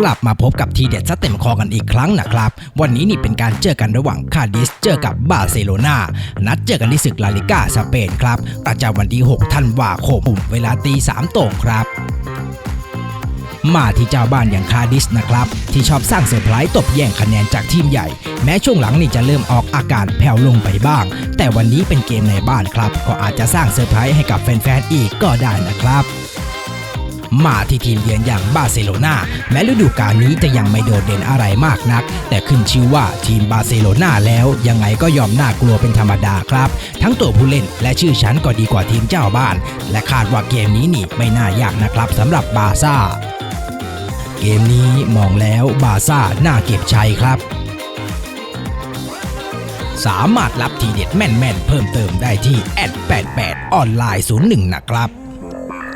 กลับมาพบกับทีเด็ดซะเต็มคอกันอีกครั้งนะครับ วันนี้นี่เป็นการเจอกันระหว่างคาดิสเจอกับบาร์เซโลนานัดเจอกันที่ศึกลาลิก้าสเปนครับประจำวันที่6ธันวาคมเวลาตี3ตรงครับมาที่เจ้าบ้านอย่างคาดิสนะครับ ที่ชอบสร้างเซอร์ไพรส์ตบแย่งคะแนนจากทีมใหญ่ แม้ช่วงหลังนี่จะเริ่มออกอาการแผ่วลงไปบ้าง แต่วันนี้เป็นเกมในบ้านครับ ก็อาจจะสร้างเซอร์ไพรส์ให้กับแฟนๆอีกก็ได้นะครับ มาที่ทีมเยือนอย่างบาร์เซโลนาแม้ฤดูกาลนี้จะยังไม่โดดเด่นอะไรมากนัก แต่ขึ้นชื่อว่าทีมบาร์เซโลนาแล้วยังไงก็ยอมน่ากลัวเป็นธรรมดาครับ ทั้งตัวผู้เล่นและชื่อชั้นก็ดีกว่าทีมเจ้าบ้าน และคาดว่าเกมนี้นี่ไม่น่ายากนะครับสำหรับบาซ่า เกมนี้มองแล้วบาซ่าน่าเก็บชัยครับสามารถรับทีเด็ดแม่น ๆ เพิ่มเติมได้ที่แอด88ออนไลน์01 นะครับ